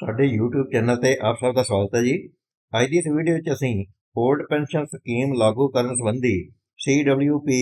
ਸਾਡੇ YouTube channel ਤੇ ਆਪ ਸਭ ਦਾ ਸਵਾਗਤ ਹੈ ਜੀ। ਅੱਜ ਦੀ ਇਸ ਵੀਡੀਓ ਵਿੱਚ ਅਸੀਂ ਓਲਡ ਪੈਨਸ਼ਨ ਸਕੀਮ ਲਾਗੂ ਕਰਨ ਸੰਬੰਧੀ CWP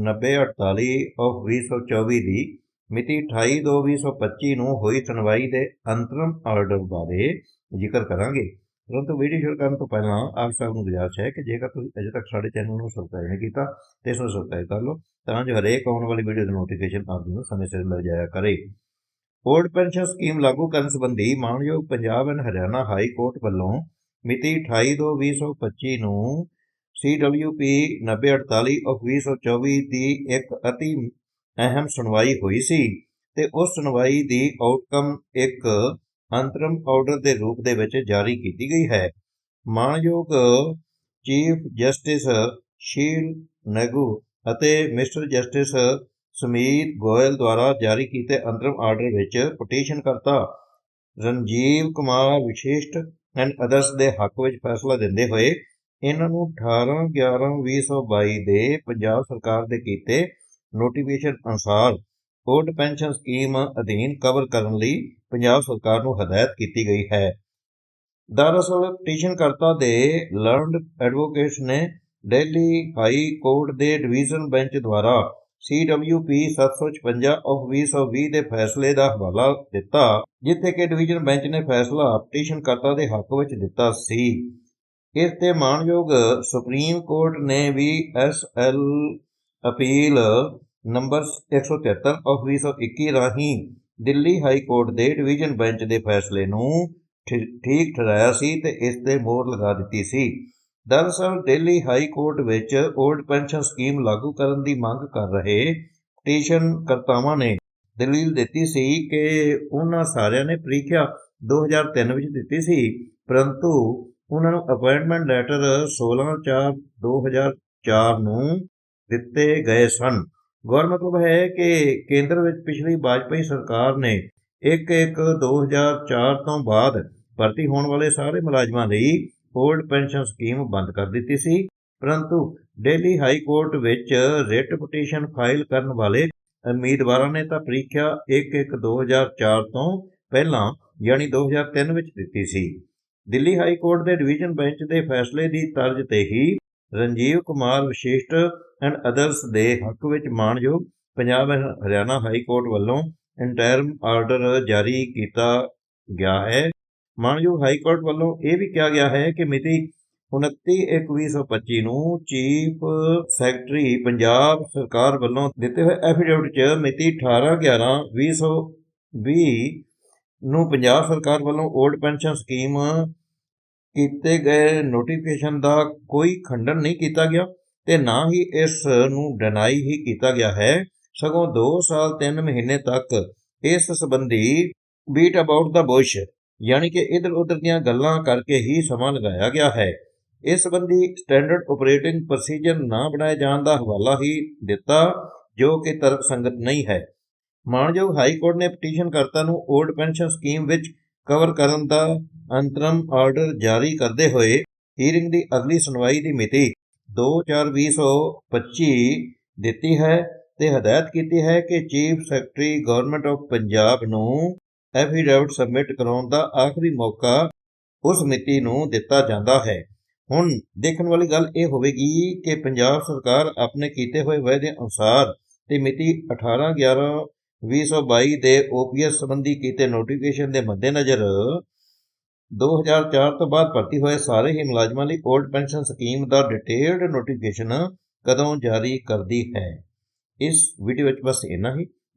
9048 ਆਫ 2024 ਦੀ ਮਿਤੀ 28/2/2025 ਨੂੰ ਹੋਈ ਸੁਣਵਾਈ ਦੇ ਅੰਤਰਮ ਆਰਡਰ ਬਾਰੇ ਜ਼ਿਕਰ ਕਰਾਂਗੇ। ਪਰੰਤੂ ਵੀਡੀਓ ਸ਼ੁਰੂ ਕਰਨ ਤੋਂ ਪਹਿਲਾਂ ਆਪ ਸਭ ਨੂੰ ਗੁਜ਼ਾਰਿਸ਼ ਹੈ ਕਿ ਜੇਕਰ ਤੁਸੀਂ ਅਜੇ ਤੱਕ ਸਾਡੇ ਚੈਨਲ ਨੂੰ ਸਬਸਕ੍ਰਾਈਬ ਨਹੀਂ ਕੀਤਾ ਤੇ ਇਸ ਨੂੰ ਸਬਸਕ੍ਰਾਈਬ ਕਰ ਲਓ ਤਾਂ ਜੋ ਹਰੇਕ ਆਉਣ ਵਾਲੀ ਵੀਡੀਓ ਦੀ ਨੋਟੀਫਿਕੇਸ਼ਨ ਆਪ ਜੀ ਨੂੰ ਸਮੇਂ ਸਿਰ ਮਿਲ ਜਾਇਆ ਕਰੇ। ਓਲਡ ਪੈਨਸ਼ਨ ਸਕੀਮ ਲਾਗੂ ਕਰਨ ਸੰਬੰਧੀ ਮਾਨਯੋਗ Punjab and Haryana high court ਵੱਲੋਂ ਮਿਤੀ 28/2/2025 ਨੂੰ CWP 9048 ਆਫ 2024 ਦੀ ਇੱਕ ਅਤੀ ਅਹਿਮ ਸੁਣਵਾਈ ਹੋਈ ਸੀ ਤੇ ਉਸ ਸੁਣਵਾਈ ਦੀ ਆਊਟਕਮ ਇੱਕ ਅੰਤਰਮ ਆਰਡਰ ਦੇ ਰੂਪ ਦੇ ਵਿੱਚ ਜਾਰੀ ਕੀਤੀ ਗਈ ਹੈ। ਮਾਨਯੋਗ ਚੀਫ ਜਸਟਿਸ ਸ਼ੀਲ ਨਗੂ ਅਤੇ ਮਿਸਟਰ ਜਸਟਿਸ ਸਮੀਤ ਗੋਇਲ ਦੁਆਰਾ ਜਾਰੀ ਕੀਤੇ ਅੰਤਰਿਮ ਆਰਡਰ ਵਿੱਚ ਪਟੀਸ਼ਨ ਕਰਤਾ ਰਣਜੀਵ ਕੁਮਾਰ ਵਿਸ਼ਿਸ਼ਟ ਐਂਡ ਅਦਰਸ ਦੇ ਹੱਕ ਵਿੱਚ ਫੈਸਲਾ ਦਿੰਦੇ ਹੋਏ, ਇਹਨਾਂ ਨੂੰ 18/11/2022 ਦੇ ਪੰਜਾਬ ਸਰਕਾਰ ਦੇ ਕੀਤੇ ਨੋਟੀਫਿਕੇਸ਼ਨ ਅਨੁਸਾਰ ਓਲਡ ਪੈਨਸ਼ਨ ਸਕੀਮ ਅਧੀਨ ਕਵਰ ਕਰਨ ਲਈ ਪੰਜਾਬ ਸਰਕਾਰ ਨੂੰ ਹਦਾਇਤ ਕੀਤੀ ਗਈ ਹੈ। ਦਰਅਸਲ ਪਟੀਸ਼ਨ ਕਰਤਾ ਦੇ ਲਰਨਡ ਐਡਵੋਕੇਟਸ ਨੇ ਦਿੱਲੀ ਹਾਈ ਕੋਰਟ ਦੇ ਡਿਵੀਜ਼ਨ ਬੈਂਚ ਦੁਆਰਾ CWP 756 ਆਫ 2020 ਦੇ ਫੈਸਲੇ ਦਾ ਹਵਾਲਾ ਦਿੱਤਾ, ਜਿੱਥੇ ਕਿ ਡਿਵੀਜ਼ਨ ਬੈਂਚ ਨੇ ਫੈਸਲਾ ਪਟੀਸ਼ਨ ਕਰਤਾ ਦੇ ਹੱਕ ਵਿੱਚ ਦਿੱਤਾ ਸੀ। ਇਸ ਤੇ ਮਾਨਯੋਗ ਸੁਪਰੀਮ ਕੋਰਟ ਨੇ ਵੀ ਐਸਐਲ ਅਪੀਲ ਨੰਬਰ 173 ਆਫ 2021 ਰਾਹੀਂ ਦਿੱਲੀ ਹਾਈ ਕੋਰਟ ਦੇ ਡਿਵੀਜ਼ਨ ਬੈਂਚ ਦੇ ਫੈਸਲੇ ਨੂੰ ਠੀ- ਠੀਕ ਠਹਿਰਾਇਆ ਸੀ ਤੇ ਇਸ ਤੇ ਮੋਹਰ ਲਗਾ ਦਿੱਤੀ ਸੀ। ਦਰਅਸਲ, ਦਿੱਲੀ ਹਾਈ ਕੋਰਟ ਵਿੱਚ ਓਲਡ ਪੈਨਸ਼ਨ ਸਕੀਮ ਲਾਗੂ ਕਰਨ ਦੀ ਮੰਗ ਕਰ ਰਹੇ ਪਟੀਸ਼ਨ ਕਰਤਾਵਾਂ ਨੇ ਦਲੀਲ ਦਿੱਤੀ ਸੀ ਕਿ ਉਹਨਾਂ ਸਾਰਿਆਂ ਨੇ ਪ੍ਰੀਖਿਆ 2003 ਵਿੱਚ ਦਿੱਤੀ ਸੀ, ਪਰੰਤੂ ਉਹਨਾਂ ਨੂੰ ਅਪਾਇੰਟਮੈਂਟ ਲੈਟਰ 16/4/2004 ਨੂੰ ਦਿੱਤੇ ਗਏ ਸਨ। ਗੌਰ ਮਤਲਬ ਹੈ ਕਿ ਕੇਂਦਰ ਵਿੱਚ ਪਿਛਲੀ ਵਾਜਪਾਈ ਸਰਕਾਰ ਨੇ 1/1/2004 ਤੋਂ ਬਾਅਦ ਭਰਤੀ ਹੋਣ ਵਾਲੇ ਸਾਰੇ ਮੁਲਾਜ਼ਮਾਂ ਲਈ ਓਲਡ ਪੈਨਸ਼ਨ ਸਕੀਮ ਬੰਦ ਕਰ ਦਿੱਤੀ ਸੀ। ਪਰੰਤੂ ਦਿੱਲੀ ਹਾਈ ਕੋਰਟ ਵਿੱਚ ਰਿਟ ਪਟੀਸ਼ਨ ਫਾਈਲ ਕਰਨ ਵਾਲੇ ਉਮੀਦਵਾਰਾਂ ਨੇ ਤਾਂ ਪ੍ਰੀਖਿਆ 1/1/2004 ਤੋਂ ਪਹਿਲਾਂ, ਯਾਨੀ 2003 ਵਿੱਚ ਦਿੱਤੀ ਸੀ। ਦਿੱਲੀ ਹਾਈ ਕੋਰਟ ਦੇ ਡਿਵੀਜ਼ਨ ਬੈਂਚ ਦੇ ਫੈਸਲੇ ਦੀ ਤਰਜ਼ ਤੇ ਹੀ ਰਣਜੀਵ ਕੁਮਾਰ ਵਿਸ਼ੇਸ਼ਟ ਐਂਡ ਅਦਰਸ ਦੇ ਹੱਕ ਵਿੱਚ ਮਾਣਯੋਗ Punjab and Haryana high court ਵੱਲੋਂ ਇੰਟਰਮ ਆਰਡਰ ਜਾਰੀ ਕੀਤਾ ਗਿਆ ਹੈ। ਮਾਣਯੋਗ ਹਾਈ ਕੋਰਟ ਵੱਲੋਂ ਇਹ ਵੀ ਕਿਹਾ ਗਿਆ ਹੈ ਕਿ ਮਿਤੀ 29/1/2025 ਨੂੰ ਚੀਫ ਸੈਕਟਰੀ ਪੰਜਾਬ ਸਰਕਾਰ ਵੱਲੋਂ ਦਿੱਤੇ ਹੋਏ ਐਫੀਡੇਵਿਟ 'ਚ ਮਿਤੀ 18/11/2020 ਨੂੰ ਪੰਜਾਬ ਸਰਕਾਰ ਵੱਲੋਂ ਓਲਡ ਪੈਨਸ਼ਨ ਸਕੀਮ ਕੀਤੇ ਗਏ ਨੋਟੀਫਿਕੇਸ਼ਨ ਦਾ ਕੋਈ ਖੰਡਨ ਨਹੀਂ ਕੀਤਾ ਗਿਆ ਤੇ ਨਾ ਹੀ ਇਸ ਨੂੰ ਡਿਨਾਈ ਹੀ ਕੀਤਾ ਗਿਆ ਹੈ। ਸਗੋਂ 2 ਸਾਲ 3 ਮਹੀਨੇ ਤੱਕ ਇਸ ਸੰਬੰਧੀ ਬੀਟ ਅਬਾਊਟ ਦਾ ਬੁਸ਼ ਯਾਨੀ ਕਿ ਇਧਰ ਉਧਰ ਦੀਆਂ ਗੱਲਾਂ ਕਰਕੇ ਹੀ ਸਮਾਂ ਲਗਾਇਆ ਗਿਆ ਹੈ। ਇਸ ਸੰਬੰਧੀ ਸਟੈਂਡਰਡ ਆਪਰੇਟਿੰਗ ਪ੍ਰੋਸੀਜਰ ਨਾ ਬਣਾਏ ਜਾਣ ਦਾ ਹਵਾਲਾ ਹੀ ਦਿੱਤਾ, ਜੋ ਕਿ ਤਰਕ ਸੰਗਤ ਨਹੀਂ ਹੈ। ਮਾਨਯੋਗ ਹਾਈ ਕੋਰਟ ਨੇ ਪਟੀਸ਼ਨ ਕਰਤਾ ਨੂੰ ਓਲਡ ਪੈਨਸ਼ਨ ਸਕੀਮ ਵਿੱਚ ਕਵਰ ਕਰਨ ਦਾ ਅੰਤਰਮ ਆਰਡਰ ਜਾਰੀ ਕਰਦੇ ਹੋਏ ਹੀਰਿੰਗ ਦੀ ਅਗਲੀ ਸੁਣਵਾਈ ਦੀ ਮਿਤੀ 2/4/2025 ਦਿੱਤੀ ਹੈ ਤੇ ਹਦਾਇਤ ਕੀਤੀ ਹੈ ਕਿ chief secretary government of Punjab ਨੂੰ ਐਫੀਡੇਵਿਟ ਸਬਮਿਟ ਕਰਾਉਣ ਦਾ ਆਖਰੀ ਮੌਕਾ ਉਸ ਮਿਤੀ ਨੂੰ ਦਿੱਤਾ ਜਾਂਦਾ ਹੈ। ਹੁਣ ਦੇਖਣ ਵਾਲੀ ਗੱਲ ਇਹ ਹੋਵੇਗੀ ਕਿ ਪੰਜਾਬ ਸਰਕਾਰ ਆਪਣੇ ਕੀਤੇ ਹੋਏ ਵਾਅਦੇ ਅਨੁਸਾਰ ਤੇ ਮਿਤੀ 18/11/2022 ਦੇ ਓਪੀਐਸ ਸੰਬੰਧੀ ਕੀਤੇ ਨੋਟੀਫਿਕੇਸ਼ਨ ਦੇ ਮੱਦੇਨਜ਼ਰ 2004 ਤੋਂ ਬਾਅਦ ਭਰਤੀ ਹੋਏ ਸਾਰੇ ਹੀ ਮੁਲਾਜ਼ਮਾਂ ਲਈ ਓਲਡ ਪੈਨਸ਼ਨ ਸਕੀਮ ਦਾ ਡਿਟੇਲਡ ਨੋਟੀਫਿਕੇਸ਼ਨ ਕਦੋਂ ਜਾਰੀ ਕਰਦੀ ਹੈ। ਇਸ ਵੀਡੀਓ ਵਿੱਚ ਬਸ ਇੰਨਾ ਹੀ।